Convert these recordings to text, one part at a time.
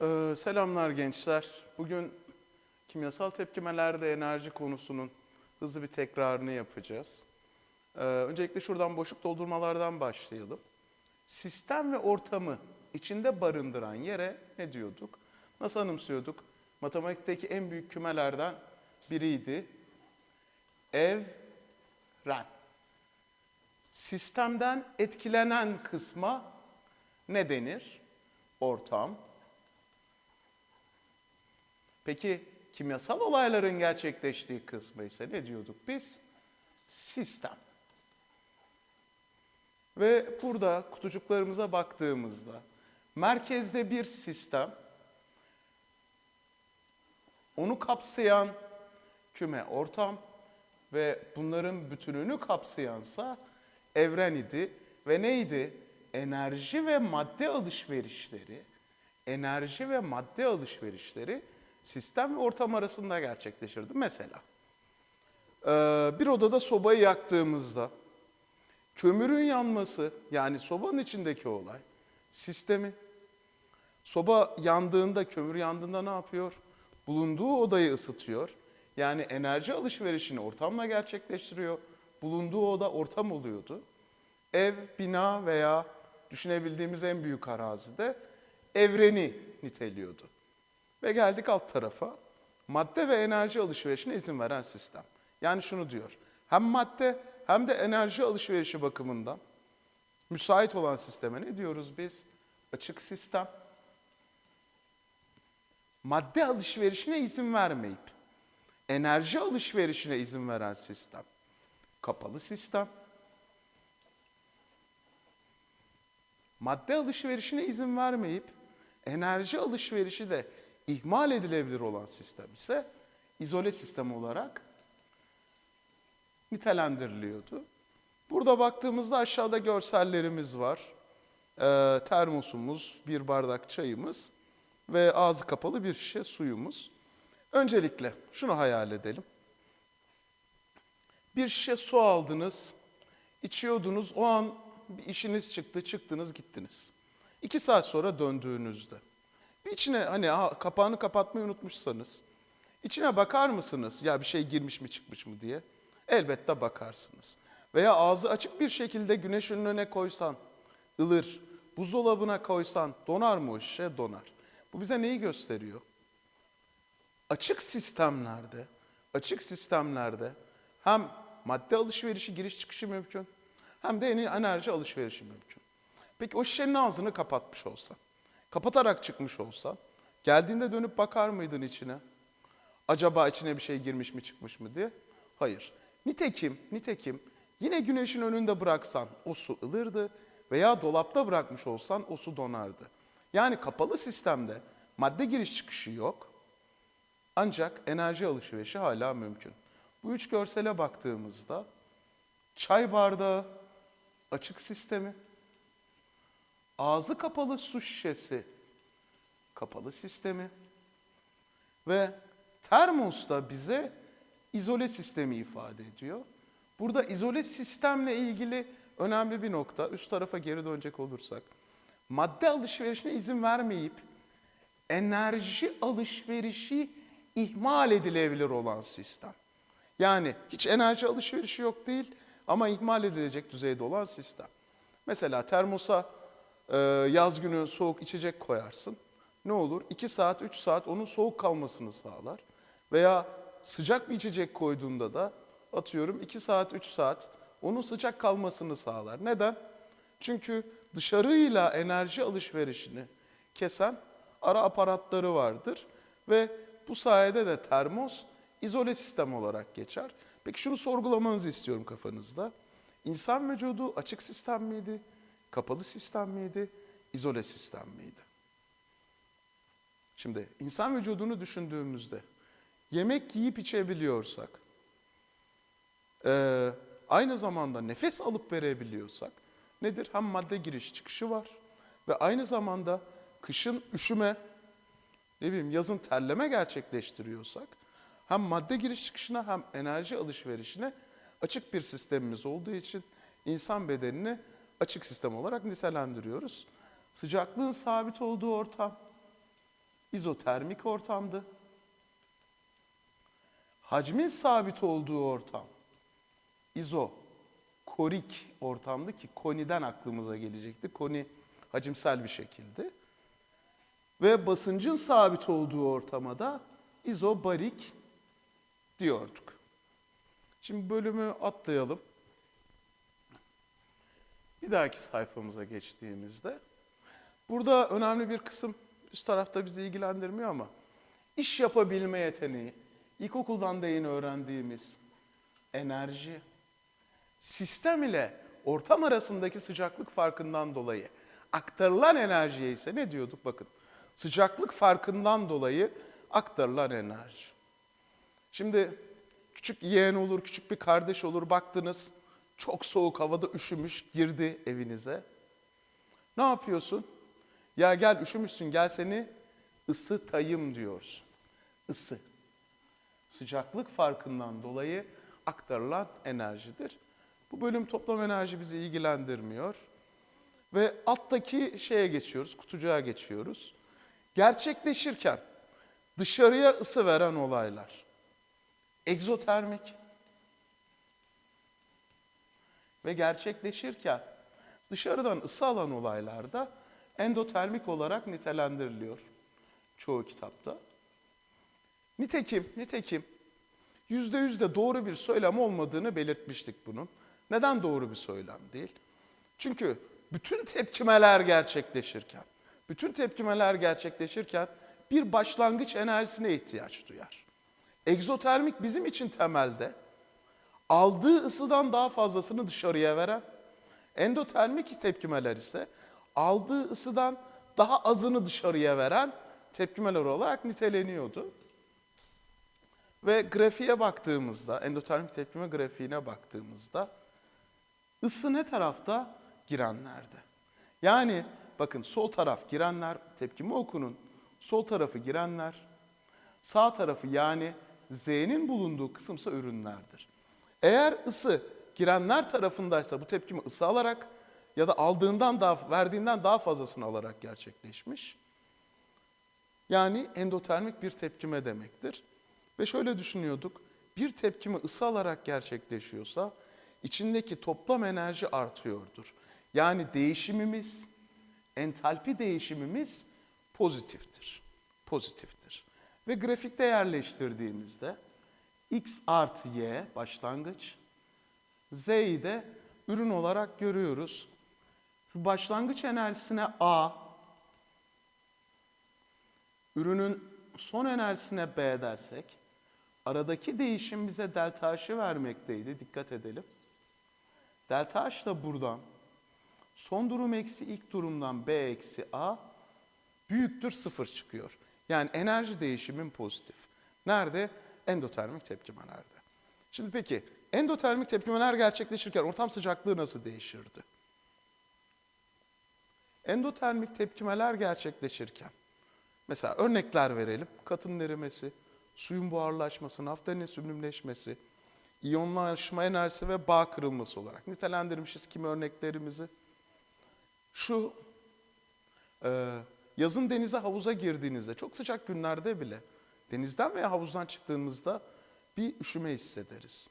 Ee, selamlar gençler. Bugün kimyasal tepkimelerde enerji konusunun hızlı bir tekrarını yapacağız. Ee, öncelikle şuradan boşluk doldurmalardan başlayalım. Sistem ve ortamı içinde barındıran yere ne diyorduk? Nasıl anımsıyorduk? Matematikteki en büyük kümelerden biriydi. Evren. Sistemden etkilenen kısma ne denir? Ortam. Peki kimyasal olayların gerçekleştiği kısmı ise ne diyorduk biz? Sistem. Ve burada kutucuklarımıza baktığımızda merkezde bir sistem, onu kapsayan küme ortam ve bunların bütününü kapsayansa evren idi ve neydi? Enerji ve madde alışverişleri, enerji ve madde alışverişleri sistem ve ortam arasında gerçekleşirdi. Mesela eee, bir odada sobayı yaktığımızda kömürün yanması yani sobanın içindeki olay sistemi Soba yandığında, kömür yandığında ne yapıyor? Bulunduğu odayı ısıtıyor. Yani enerji alışverişini ortamla gerçekleştiriyor. Bulunduğu oda ortam oluyordu. Ev, bina veya düşünebildiğimiz en büyük arazide evreni niteliyordu. Ve geldik alt tarafa. Madde ve enerji alışverişine izin veren sistem. Yani şunu diyor. Hem madde hem de enerji alışverişi bakımından müsait olan sisteme ne diyoruz biz? Açık sistem madde alışverişine izin vermeyip enerji alışverişine izin veren sistem. Kapalı sistem. Madde alışverişine izin vermeyip enerji alışverişi de ihmal edilebilir olan sistem ise izole sistem olarak nitelendiriliyordu. Burada baktığımızda aşağıda görsellerimiz var. Ee, termosumuz, bir bardak çayımız ve ağzı kapalı bir şişe suyumuz. Öncelikle şunu hayal edelim. Bir şişe su aldınız, içiyordunuz, o an bir işiniz çıktı, çıktınız, gittiniz. İki saat sonra döndüğünüzde, içine hani ha, kapağını kapatmayı unutmuşsanız, içine bakar mısınız ya bir şey girmiş mi çıkmış mı diye? Elbette bakarsınız. Veya ağzı açık bir şekilde güneş önüne koysan, ılır, buzdolabına koysan donar mı o şişe? Donar. Bu bize neyi gösteriyor? Açık sistemlerde, açık sistemlerde hem madde alışverişi, giriş çıkışı mümkün hem de enerji alışverişi mümkün. Peki o şişenin ağzını kapatmış olsa, kapatarak çıkmış olsa, geldiğinde dönüp bakar mıydın içine? Acaba içine bir şey girmiş mi çıkmış mı diye? Hayır. Nitekim, nitekim yine güneşin önünde bıraksan o su ılırdı veya dolapta bırakmış olsan o su donardı. Yani kapalı sistemde madde giriş çıkışı yok. Ancak enerji alışverişi hala mümkün. Bu üç görsele baktığımızda çay bardağı açık sistemi, ağzı kapalı su şişesi kapalı sistemi ve termos da bize izole sistemi ifade ediyor. Burada izole sistemle ilgili önemli bir nokta. Üst tarafa geri dönecek olursak. Madde alışverişine izin vermeyip enerji alışverişi ihmal edilebilir olan sistem. Yani hiç enerji alışverişi yok değil ama ihmal edilecek düzeyde olan sistem. Mesela termosa e, yaz günü soğuk içecek koyarsın. Ne olur? 2 saat, 3 saat onun soğuk kalmasını sağlar. Veya sıcak bir içecek koyduğunda da atıyorum 2 saat, 3 saat onun sıcak kalmasını sağlar. Neden? Çünkü dışarıyla enerji alışverişini kesen ara aparatları vardır ve bu sayede de termos izole sistem olarak geçer. Peki şunu sorgulamanızı istiyorum kafanızda. İnsan vücudu açık sistem miydi? Kapalı sistem miydi? İzole sistem miydi? Şimdi insan vücudunu düşündüğümüzde yemek yiyip içebiliyorsak, eee, aynı zamanda nefes alıp verebiliyorsak nedir? Hem madde giriş çıkışı var ve aynı zamanda kışın üşüme, ne bileyim yazın terleme gerçekleştiriyorsak hem madde giriş çıkışına hem enerji alışverişine açık bir sistemimiz olduğu için insan bedenini açık sistem olarak nitelendiriyoruz. Sıcaklığın sabit olduğu ortam, izotermik ortamdı. Hacmin sabit olduğu ortam izo korik ortamdı ki koniden aklımıza gelecekti. Koni hacimsel bir şekildi. Ve basıncın sabit olduğu ortama da izobarik diyorduk. Şimdi bölümü atlayalım. Bir dahaki sayfamıza geçtiğimizde burada önemli bir kısım üst tarafta bizi ilgilendirmiyor ama iş yapabilme yeteneği, ilkokuldan da yeni öğrendiğimiz enerji, sistem ile ortam arasındaki sıcaklık farkından dolayı aktarılan enerjiye ise ne diyorduk bakın. Sıcaklık farkından dolayı aktarılan enerji. Şimdi küçük yeğen olur, küçük bir kardeş olur baktınız çok soğuk havada üşümüş girdi evinize. Ne yapıyorsun? Ya gel üşümüşsün gel seni ısıtayım diyorsun. Isı. Sıcaklık farkından dolayı aktarılan enerjidir. Bu bölüm toplam enerji bizi ilgilendirmiyor. Ve alttaki şeye geçiyoruz, kutucuğa geçiyoruz. Gerçekleşirken dışarıya ısı veren olaylar. Egzotermik ve gerçekleşirken dışarıdan ısı alan olaylarda endotermik olarak nitelendiriliyor çoğu kitapta. Nitekim, nitekim yüzde yüzde doğru bir söylem olmadığını belirtmiştik bunun. Neden doğru bir söylem değil? Çünkü bütün tepkimeler gerçekleşirken, bütün tepkimeler gerçekleşirken bir başlangıç enerjisine ihtiyaç duyar. Egzotermik bizim için temelde aldığı ısıdan daha fazlasını dışarıya veren, endotermik tepkimeler ise aldığı ısıdan daha azını dışarıya veren tepkimeler olarak niteleniyordu. Ve grafiğe baktığımızda, endotermik tepkime grafiğine baktığımızda ısı ne tarafta? Girenlerde. Yani bakın sol taraf girenler, tepkime okunun sol tarafı girenler, sağ tarafı yani Z'nin bulunduğu kısımsa ürünlerdir. Eğer ısı girenler tarafındaysa bu tepkime ısı alarak ya da aldığından daha verdiğinden daha fazlasını alarak gerçekleşmiş. Yani endotermik bir tepkime demektir. Ve şöyle düşünüyorduk. Bir tepkime ısı alarak gerçekleşiyorsa içindeki toplam enerji artıyordur. Yani değişimimiz, entalpi değişimimiz pozitiftir. Pozitiftir. Ve grafikte yerleştirdiğimizde x artı y başlangıç, z'yi de ürün olarak görüyoruz. Şu başlangıç enerjisine a, ürünün son enerjisine b dersek, aradaki değişim bize delta h'ı vermekteydi. Dikkat edelim. Delta h da buradan son durum eksi ilk durumdan b eksi a büyüktür sıfır çıkıyor. Yani enerji değişimin pozitif. Nerede? Endotermik tepkimelerde. Şimdi peki endotermik tepkimeler gerçekleşirken ortam sıcaklığı nasıl değişirdi? Endotermik tepkimeler gerçekleşirken mesela örnekler verelim. Katının erimesi, suyun buharlaşması, naftalin sümrümleşmesi, iyonlaşma enerjisi ve bağ kırılması olarak nitelendirmişiz kimi örneklerimizi. Şu e, yazın denize havuza girdiğinizde çok sıcak günlerde bile denizden veya havuzdan çıktığımızda bir üşüme hissederiz.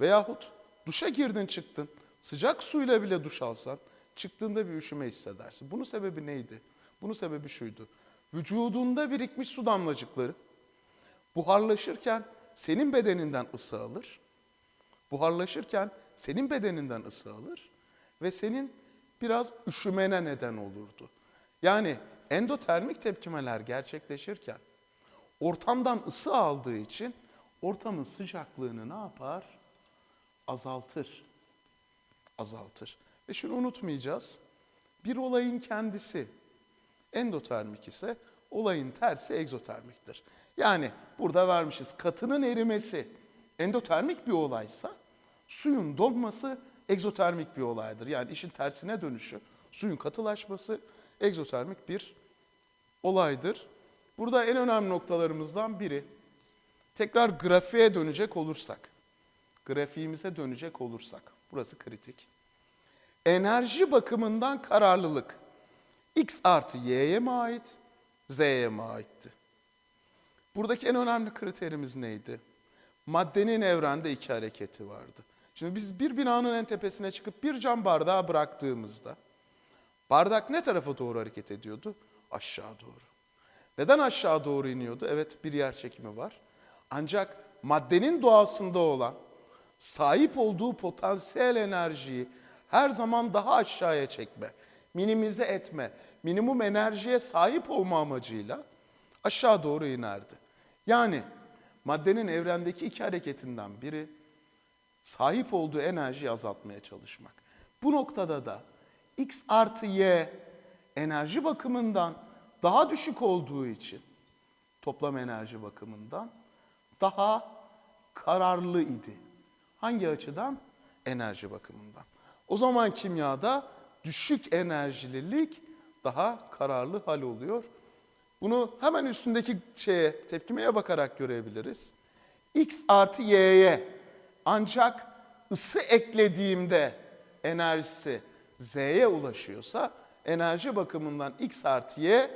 Veyahut duşa girdin çıktın sıcak suyla bile duş alsan çıktığında bir üşüme hissedersin. Bunun sebebi neydi? Bunun sebebi şuydu. Vücudunda birikmiş su damlacıkları buharlaşırken senin bedeninden ısı alır. Buharlaşırken senin bedeninden ısı alır ve senin biraz üşümene neden olurdu. Yani endotermik tepkimeler gerçekleşirken ortamdan ısı aldığı için ortamın sıcaklığını ne yapar? Azaltır. Azaltır. Ve şunu unutmayacağız. Bir olayın kendisi endotermik ise olayın tersi egzotermiktir. Yani burada vermişiz katının erimesi endotermik bir olaysa suyun donması egzotermik bir olaydır. Yani işin tersine dönüşü suyun katılaşması egzotermik bir olaydır. Burada en önemli noktalarımızdan biri tekrar grafiğe dönecek olursak, grafiğimize dönecek olursak, burası kritik. Enerji bakımından kararlılık x artı y'ye mi ait, z'ye mi aitti? Buradaki en önemli kriterimiz neydi? Maddenin evrende iki hareketi vardı. Şimdi biz bir binanın en tepesine çıkıp bir cam bardağı bıraktığımızda bardak ne tarafa doğru hareket ediyordu? Aşağı doğru. Neden aşağı doğru iniyordu? Evet bir yer çekimi var. Ancak maddenin doğasında olan sahip olduğu potansiyel enerjiyi her zaman daha aşağıya çekme, minimize etme, minimum enerjiye sahip olma amacıyla aşağı doğru inerdi. Yani maddenin evrendeki iki hareketinden biri sahip olduğu enerjiyi azaltmaya çalışmak. Bu noktada da x artı y enerji bakımından daha düşük olduğu için toplam enerji bakımından daha kararlı idi. Hangi açıdan? Enerji bakımından. O zaman kimyada düşük enerjililik daha kararlı hal oluyor. Bunu hemen üstündeki şeye tepkimeye bakarak görebiliriz. X artı Y'ye ancak ısı eklediğimde enerjisi Z'ye ulaşıyorsa enerji bakımından X artı Y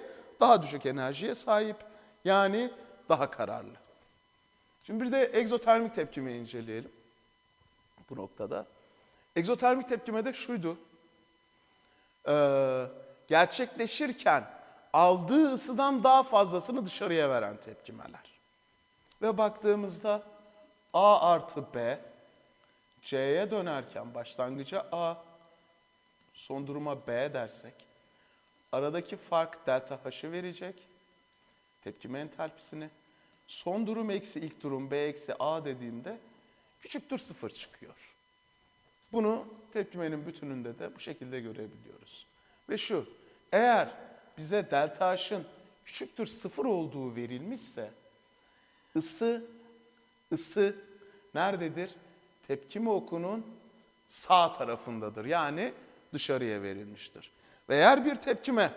daha düşük enerjiye sahip. Yani daha kararlı. Şimdi bir de egzotermik tepkime inceleyelim bu noktada. Egzotermik tepkime de şuydu. Ee, gerçekleşirken aldığı ısıdan daha fazlasını dışarıya veren tepkimeler. Ve baktığımızda A artı B, C'ye dönerken başlangıca A, son duruma B dersek, aradaki fark delta H'ı verecek, tepkime entalpisini. Son durum eksi ilk durum B eksi A dediğimde küçüktür sıfır çıkıyor. Bunu tepkimenin bütününde de bu şekilde görebiliyoruz. Ve şu, eğer bize delta H'ın küçüktür sıfır olduğu verilmişse ısı, ısı nerededir? Tepkime okunun sağ tarafındadır. Yani dışarıya verilmiştir. Ve eğer bir tepkime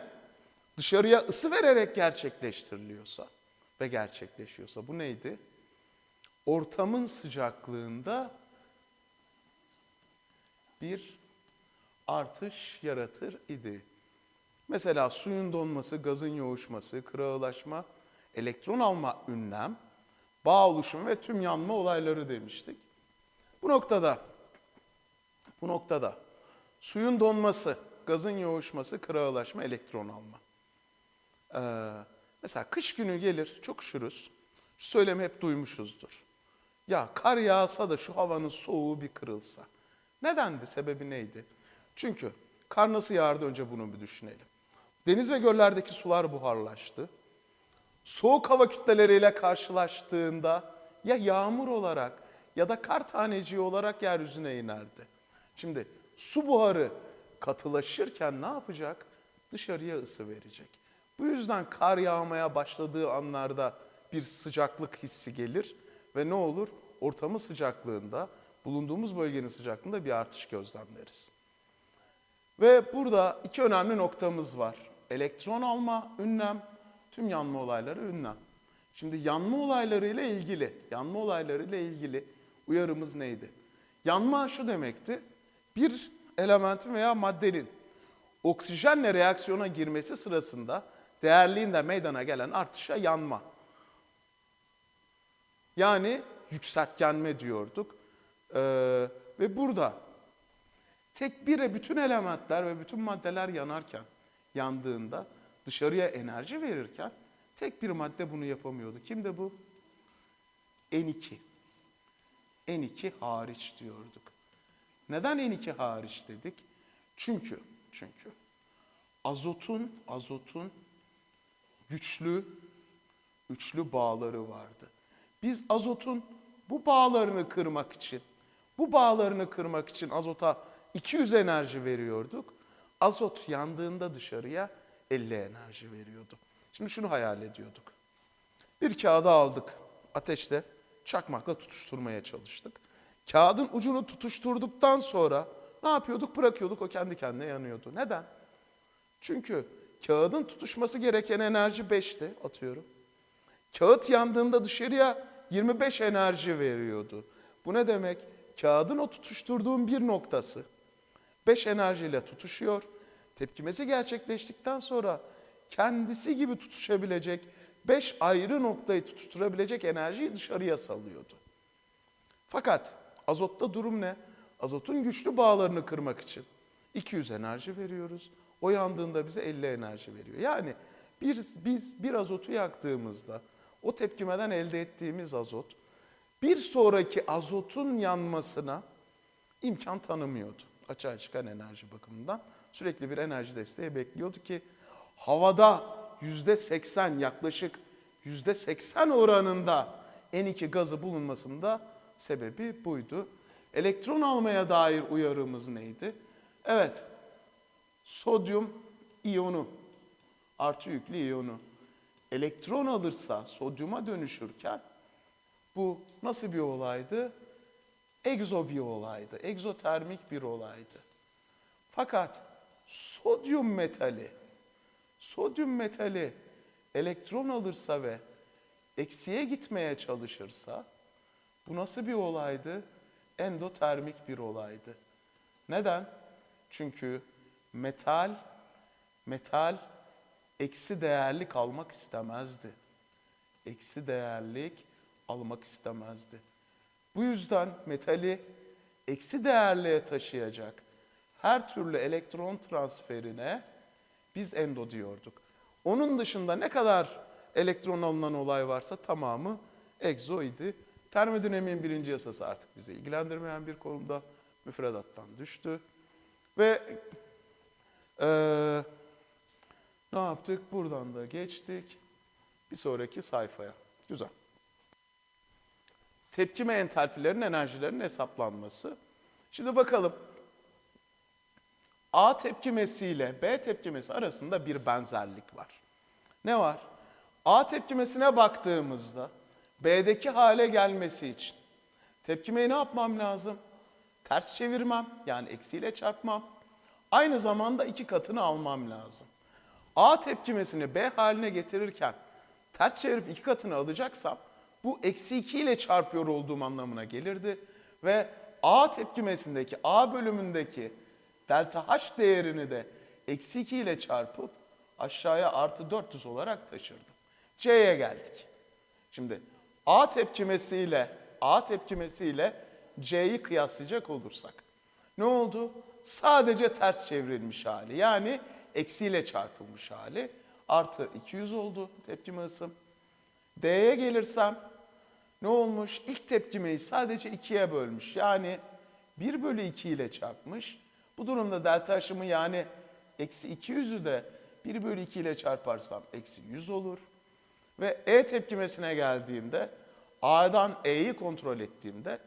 dışarıya ısı vererek gerçekleştiriliyorsa ve gerçekleşiyorsa bu neydi? Ortamın sıcaklığında bir artış yaratır idi. Mesela suyun donması, gazın yoğuşması, kırağılaşma, elektron alma ünlem, bağ oluşumu ve tüm yanma olayları demiştik. Bu noktada bu noktada suyun donması, gazın yoğuşması, kırağılaşma, elektron alma. Ee, mesela kış günü gelir, çok üşürüz. Şu söylemi hep duymuşuzdur. Ya kar yağsa da şu havanın soğuğu bir kırılsa. Nedendi? Sebebi neydi? Çünkü kar nasıl yağardı önce bunu bir düşünelim. Deniz ve göllerdeki sular buharlaştı. Soğuk hava kütleleriyle karşılaştığında ya yağmur olarak ya da kar taneciği olarak yeryüzüne inerdi. Şimdi su buharı katılaşırken ne yapacak? Dışarıya ısı verecek. Bu yüzden kar yağmaya başladığı anlarda bir sıcaklık hissi gelir ve ne olur? Ortamın sıcaklığında, bulunduğumuz bölgenin sıcaklığında bir artış gözlemleriz. Ve burada iki önemli noktamız var. Elektron alma, ünlem, tüm yanma olayları ünlem. Şimdi yanma olayları ile ilgili, yanma olayları ile ilgili uyarımız neydi? Yanma şu demekti. Bir elementin veya maddenin oksijenle reaksiyona girmesi sırasında değerliğinde meydana gelen artışa yanma. Yani yükseltgenme diyorduk. Ee, ve burada tek bire bütün elementler ve bütün maddeler yanarken, yandığında dışarıya enerji verirken tek bir madde bunu yapamıyordu. Kimde bu? N2. N2 hariç diyorduk. Neden N2 hariç dedik? Çünkü çünkü azotun azotun güçlü üçlü bağları vardı. Biz azotun bu bağlarını kırmak için bu bağlarını kırmak için azota 200 enerji veriyorduk. Azot yandığında dışarıya 50 enerji veriyordu. Şimdi şunu hayal ediyorduk. Bir kağıdı aldık. Ateşte çakmakla tutuşturmaya çalıştık. Kağıdın ucunu tutuşturduktan sonra ne yapıyorduk? Bırakıyorduk o kendi kendine yanıyordu. Neden? Çünkü kağıdın tutuşması gereken enerji 5'ti atıyorum. Kağıt yandığında dışarıya 25 enerji veriyordu. Bu ne demek? Kağıdın o tutuşturduğum bir noktası 5 enerjiyle tutuşuyor. Tepkimesi gerçekleştikten sonra kendisi gibi tutuşabilecek beş ayrı noktayı tutuşturabilecek enerjiyi dışarıya salıyordu. Fakat azotta durum ne? Azotun güçlü bağlarını kırmak için 200 enerji veriyoruz. O yandığında bize 50 enerji veriyor. Yani bir, biz bir azotu yaktığımızda o tepkimeden elde ettiğimiz azot bir sonraki azotun yanmasına imkan tanımıyordu. Açığa çıkan enerji bakımından sürekli bir enerji desteği bekliyordu ki havada yüzde 80 yaklaşık yüzde 80 oranında N2 gazı bulunmasında sebebi buydu. Elektron almaya dair uyarımız neydi? Evet, sodyum iyonu, artı yüklü iyonu elektron alırsa sodyuma dönüşürken bu nasıl bir olaydı? Egzo bir olaydı, egzotermik bir olaydı. Fakat sodyum metali, sodyum metali elektron alırsa ve eksiye gitmeye çalışırsa bu nasıl bir olaydı? Endotermik bir olaydı. Neden? Çünkü metal metal eksi değerlik almak istemezdi. Eksi değerlik almak istemezdi. Bu yüzden metali eksi değerliğe taşıyacak her türlü elektron transferine biz endo diyorduk. Onun dışında ne kadar elektron alınan olay varsa tamamı egzo idi. Termodinamiğin birinci yasası artık bizi ilgilendirmeyen bir konuda müfredattan düştü. Ve eee, ne yaptık? Buradan da geçtik. Bir sonraki sayfaya. Güzel. Tepkime entalpilerin enerjilerinin hesaplanması. Şimdi bakalım. A tepkimesi ile B tepkimesi arasında bir benzerlik var. Ne var? A tepkimesine baktığımızda B'deki hale gelmesi için tepkimeyi ne yapmam lazım? Ters çevirmem yani eksiyle çarpmam. Aynı zamanda iki katını almam lazım. A tepkimesini B haline getirirken ters çevirip iki katını alacaksam bu eksi 2 ile çarpıyor olduğum anlamına gelirdi. Ve A tepkimesindeki A bölümündeki delta H değerini de eksi 2 ile çarpıp aşağıya artı 400 olarak taşırdım. C'ye geldik. Şimdi A tepkimesiyle A tepkimesiyle C'yi kıyaslayacak olursak ne oldu? Sadece ters çevrilmiş hali. Yani eksiyle çarpılmış hali. Artı 200 oldu tepkime ısım. D'ye gelirsem ne olmuş? İlk tepkimeyi sadece 2'ye bölmüş. Yani 1 bölü 2 ile çarpmış. Bu durumda delta aşımı yani eksi 200'ü de 1 bölü 2 ile çarparsam eksi 100 olur. Ve E tepkimesine geldiğimde A'dan E'yi kontrol ettiğimde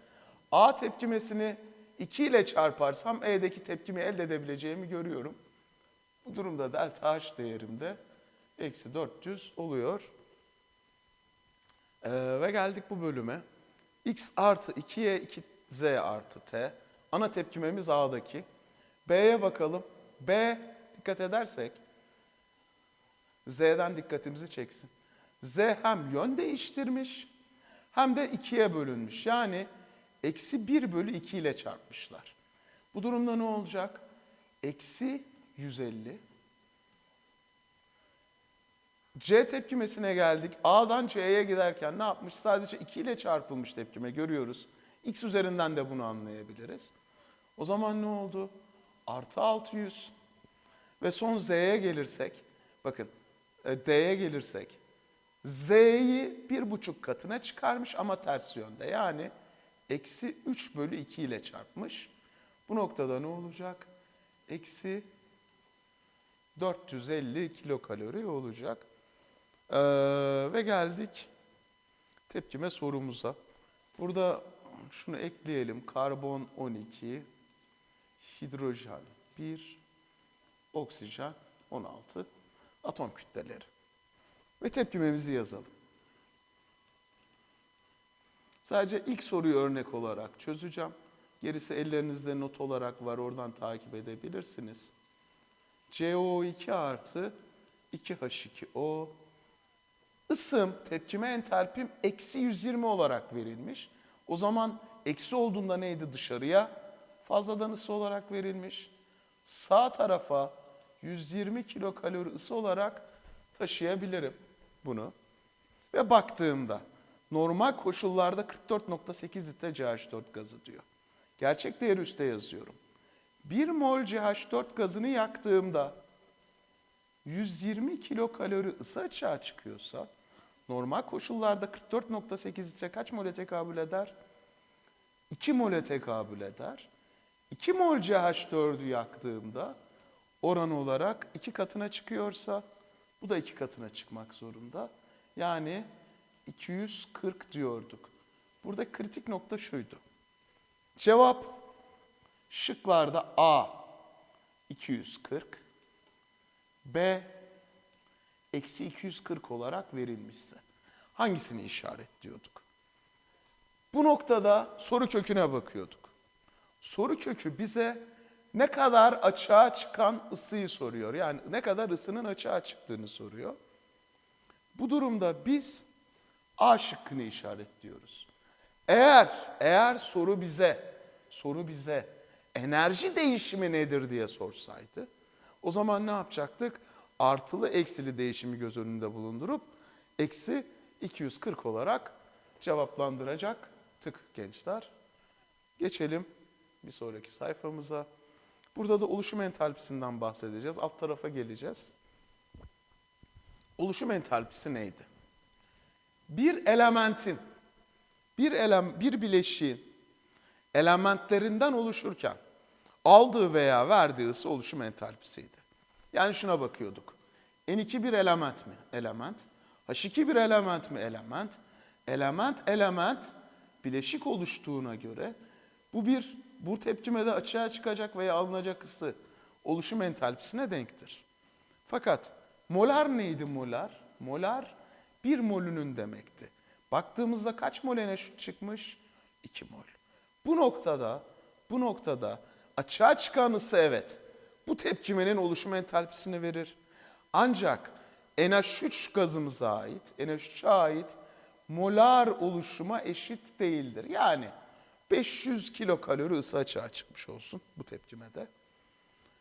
A tepkimesini 2 ile çarparsam E'deki tepkimi elde edebileceğimi görüyorum. Bu durumda delta H değerimde eksi 400 oluyor. Ee, ve geldik bu bölüme. X artı 2Y 2Z artı T. Ana tepkimemiz A'daki. B'ye bakalım. B dikkat edersek Z'den dikkatimizi çeksin. Z hem yön değiştirmiş hem de 2'ye bölünmüş. Yani eksi 1 bölü 2 ile çarpmışlar. Bu durumda ne olacak? Eksi 150. C tepkimesine geldik. A'dan C'ye giderken ne yapmış? Sadece 2 ile çarpılmış tepkime görüyoruz. X üzerinden de bunu anlayabiliriz. O zaman ne oldu? Artı 600. Ve son Z'ye gelirsek, bakın e, D'ye gelirsek, Z'yi bir buçuk katına çıkarmış ama ters yönde. Yani eksi 3 bölü 2 ile çarpmış. Bu noktada ne olacak? Eksi 450 kilokalori olacak. Ee, ve geldik tepkime sorumuza. Burada şunu ekleyelim. Karbon 12, hidrojen 1, oksijen 16 atom kütleleri. Ve tepkimemizi yazalım. Sadece ilk soruyu örnek olarak çözeceğim. Gerisi ellerinizde not olarak var oradan takip edebilirsiniz. CO2 artı 2H2O Isım tepkime entalpim eksi 120 olarak verilmiş. O zaman eksi olduğunda neydi dışarıya? Fazladan ısı olarak verilmiş. Sağ tarafa 120 kilokalori ısı olarak taşıyabilirim bunu. Ve baktığımda normal koşullarda 44.8 litre CH4 gazı diyor. Gerçek değeri üstte yazıyorum. 1 mol CH4 gazını yaktığımda 120 kilokalori ısı açığa çıkıyorsa normal koşullarda 44.8 litre kaç mole tekabül eder? 2 mole tekabül eder. 2 mol CH4'ü yaktığımda oran olarak 2 katına çıkıyorsa bu da 2 katına çıkmak zorunda. Yani 240 diyorduk. Burada kritik nokta şuydu. Cevap şıklarda A 240, B eksi 240 olarak verilmişse hangisini işaretliyorduk? Bu noktada soru köküne bakıyorduk. Soru kökü bize ne kadar açığa çıkan ısıyı soruyor. Yani ne kadar ısının açığa çıktığını soruyor. Bu durumda biz A şıkkını işaretliyoruz. Eğer eğer soru bize soru bize enerji değişimi nedir diye sorsaydı o zaman ne yapacaktık? Artılı eksili değişimi göz önünde bulundurup eksi 240 olarak cevaplandıracaktık gençler. Geçelim bir sonraki sayfamıza. Burada da oluşum entalpisinden bahsedeceğiz. Alt tarafa geleceğiz. Oluşum entalpisi neydi? Bir elementin, bir elem, bir bileşiğin elementlerinden oluşurken aldığı veya verdiği ısı oluşum entalpisiydi. Yani şuna bakıyorduk. N2 bir element mi? Element. H2 bir element mi? Element. Element, element bileşik oluştuğuna göre bu bir bu tepkimede açığa çıkacak veya alınacak ısı oluşum entalpisine denktir. Fakat molar neydi molar? Molar bir molünün demekti. Baktığımızda kaç mol eşit çıkmış? 2 mol. Bu noktada bu noktada açığa çıkan ısı evet bu tepkimenin oluşum entalpisini verir. Ancak NH3 gazımıza ait, NH3'e ait molar oluşuma eşit değildir. Yani 500 kilokalori ısı açığa çıkmış olsun bu tepkimede.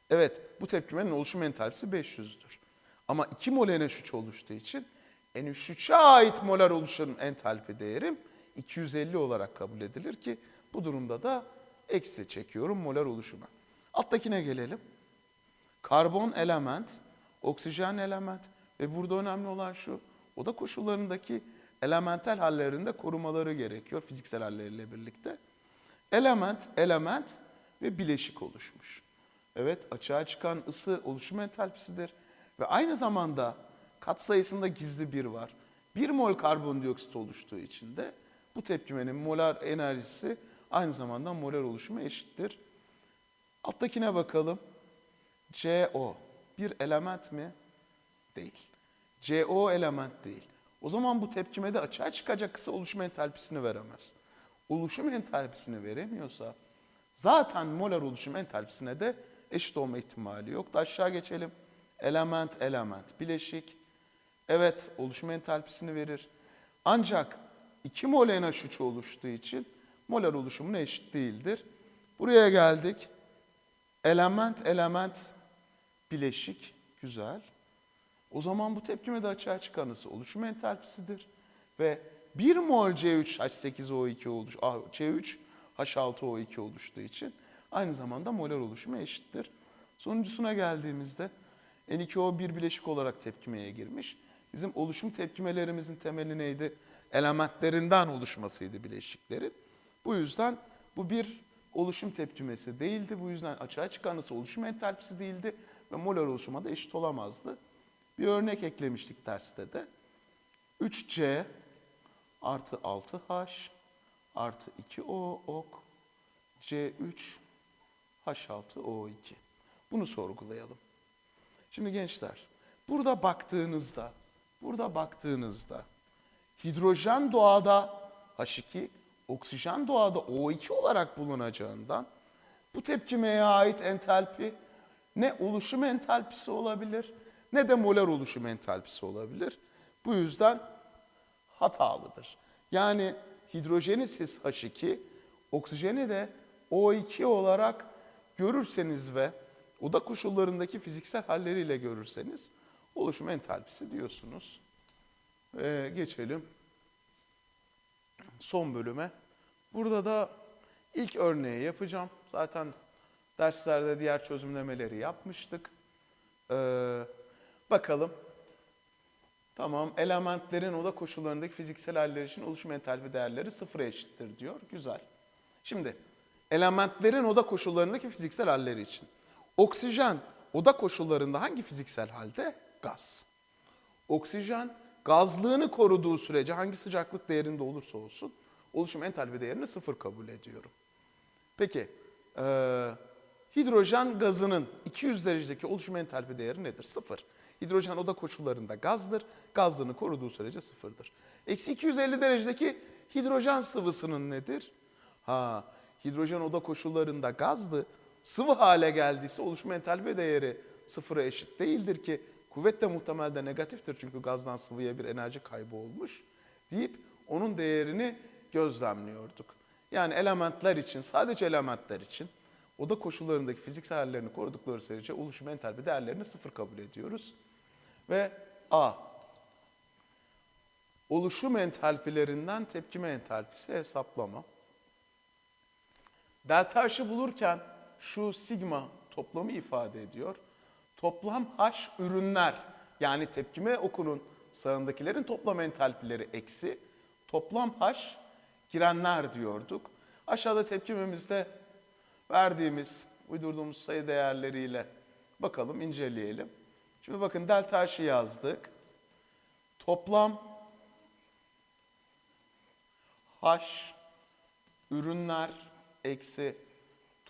Evet bu tepkimenin oluşum entalpisi 500'dür. Ama 2 mol NH3 oluştuğu için NH3'e ait molar oluşan entalpi değerim 250 olarak kabul edilir ki bu durumda da eksi çekiyorum molar oluşuma. Alttakine gelelim. Karbon element, oksijen element ve burada önemli olan şu, oda koşullarındaki elementel hallerinde korumaları gerekiyor fiziksel halleriyle birlikte. Element, element ve bileşik oluşmuş. Evet açığa çıkan ısı oluşum entalpisidir ve aynı zamanda kat sayısında gizli bir var. 1 mol karbondioksit oluştuğu için de bu tepkimenin molar enerjisi aynı zamanda molar oluşuma eşittir. Alttakine bakalım. CO bir element mi? Değil. CO element değil. O zaman bu tepkimede açığa çıkacak ısı oluşum entalpisini veremez. Oluşum entalpisini veremiyorsa zaten molar oluşum entalpisine de eşit olma ihtimali yok. Da aşağı geçelim. Element, element, bileşik. Evet, oluşum entalpisini verir. Ancak 2 mol NH3 oluştuğu için molar oluşumuna eşit değildir. Buraya geldik. Element, element, bileşik. Güzel. O zaman bu tepkimede açığa çıkan ısı oluşum entalpisidir. Ve 1 mol C3H8O2 oluş, ah, C3 H6O2 oluştuğu için aynı zamanda molar oluşumu eşittir. Sonuncusuna geldiğimizde N2O bir bileşik olarak tepkimeye girmiş. Bizim oluşum tepkimelerimizin temeli neydi? Elementlerinden oluşmasıydı bileşiklerin. Bu yüzden bu bir oluşum tepkimesi değildi. Bu yüzden açığa çıkan ısı oluşum entalpisi değildi ve molar oluşuma da eşit olamazdı. Bir örnek eklemiştik derste de. 3C artı 6H artı 2O ok C3 H6O2. Bunu sorgulayalım. Şimdi gençler, burada baktığınızda, burada baktığınızda hidrojen doğada H2, oksijen doğada O2 olarak bulunacağından bu tepkimeye ait entalpi ne oluşum entalpisi olabilir ne de molar oluşum entalpisi olabilir. Bu yüzden hatalıdır. Yani hidrojeni siz H2, oksijeni de O2 olarak görürseniz ve oda koşullarındaki fiziksel halleriyle görürseniz oluşum entalpisi diyorsunuz. Ve geçelim son bölüme. Burada da ilk örneği yapacağım. Zaten derslerde diğer çözümlemeleri yapmıştık. Ee, bakalım. Tamam, elementlerin oda koşullarındaki fiziksel haller için oluşum entalpi değerleri sıfıra eşittir diyor. Güzel. Şimdi elementlerin oda koşullarındaki fiziksel halleri için. Oksijen oda koşullarında hangi fiziksel halde? Gaz. Oksijen gazlığını koruduğu sürece hangi sıcaklık değerinde olursa olsun oluşum entalpi değerini sıfır kabul ediyorum. Peki eee, hidrojen gazının 200 derecedeki oluşum entalpi değeri nedir? Sıfır. Hidrojen oda koşullarında gazdır. Gazlığını koruduğu sürece sıfırdır. Eksi 250 derecedeki hidrojen sıvısının nedir? Ha, hidrojen oda koşullarında gazdı. Sıvı hale geldiyse oluşum entalpi değeri sıfıra eşit değildir ki kuvvet de muhtemelde negatiftir çünkü gazdan sıvıya bir enerji kaybı olmuş deyip onun değerini gözlemliyorduk. Yani elementler için, sadece elementler için oda koşullarındaki fiziksel hallerini korudukları sürece oluşum entalpi değerlerini sıfır kabul ediyoruz. Ve A. Oluşum entalpilerinden tepkime entalpisi hesaplama. Delta H'ı bulurken şu sigma toplamı ifade ediyor. Toplam H ürünler yani tepkime okunun sağındakilerin toplam entalpileri eksi. Toplam H girenler diyorduk. Aşağıda tepkimemizde verdiğimiz, uydurduğumuz sayı değerleriyle bakalım, inceleyelim. Şimdi bakın delta H'ı yazdık. Toplam H ürünler eksi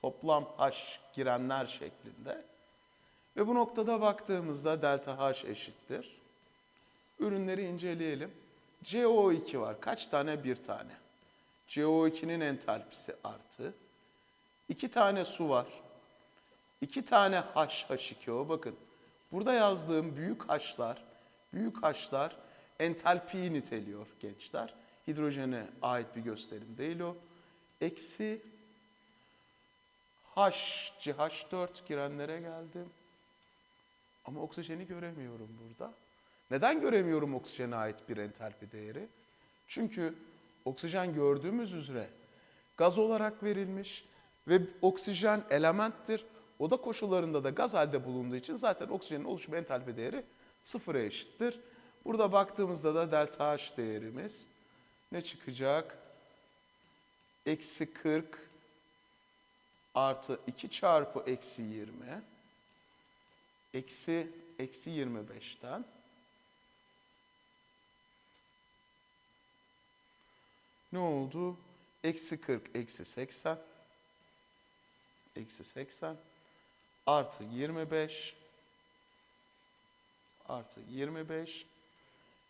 toplam H girenler şeklinde. Ve bu noktada baktığımızda delta H eşittir. Ürünleri inceleyelim. CO2 var. Kaç tane? Bir tane. CO2'nin entalpisi artı. İki tane su var. İki tane H, H2O. Bakın burada yazdığım büyük H'lar, büyük H'lar entalpiyi niteliyor gençler. Hidrojene ait bir gösterim değil o. Eksi H, CH4 girenlere geldim. Ama oksijeni göremiyorum burada. Neden göremiyorum oksijene ait bir entalpi değeri? Çünkü oksijen gördüğümüz üzere gaz olarak verilmiş ve oksijen elementtir. Oda koşullarında da gaz halde bulunduğu için zaten oksijenin oluşum entalpi değeri sıfıra eşittir. Burada baktığımızda da delta H değerimiz ne çıkacak? Eksi 40 artı 2 çarpı eksi 20 eksi eksi 25'ten ne oldu? Eksi 40 eksi 80 eksi 80 artı 25 artı 25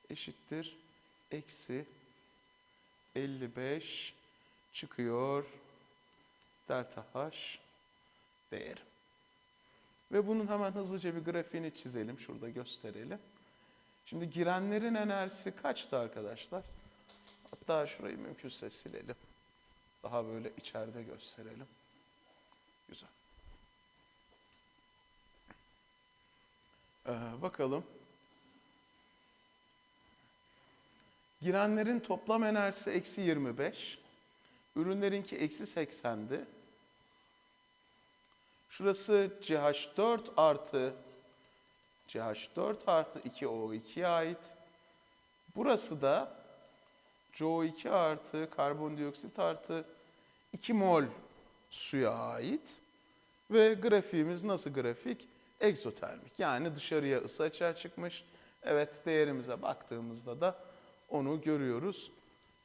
eşittir eksi 55 çıkıyor delta H değeri. Ve bunun hemen hızlıca bir grafiğini çizelim. Şurada gösterelim. Şimdi girenlerin enerjisi kaçtı arkadaşlar? Hatta şurayı mümkünse silelim. Daha böyle içeride gösterelim. Güzel. Ee, bakalım. Girenlerin toplam enerjisi eksi 25. Ürünlerinki eksi 80'di. Şurası CH4 artı CH4 artı 2O2'ye ait. Burası da CO2 artı karbondioksit artı 2 mol suya ait. Ve grafiğimiz nasıl grafik? Egzotermik yani dışarıya ısı açığa çıkmış. Evet değerimize baktığımızda da onu görüyoruz.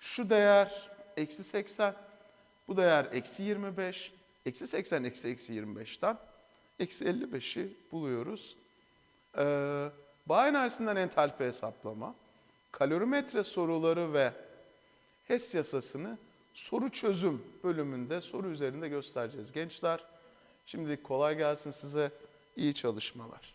Şu değer eksi 80, bu değer eksi 25, eksi 80 eksi eksi 25'ten eksi 55'i buluyoruz. Ee, bağ enerjisinden entalpi hesaplama, kalorimetre soruları ve HES yasasını soru çözüm bölümünde soru üzerinde göstereceğiz gençler. Şimdi kolay gelsin size, iyi çalışmalar.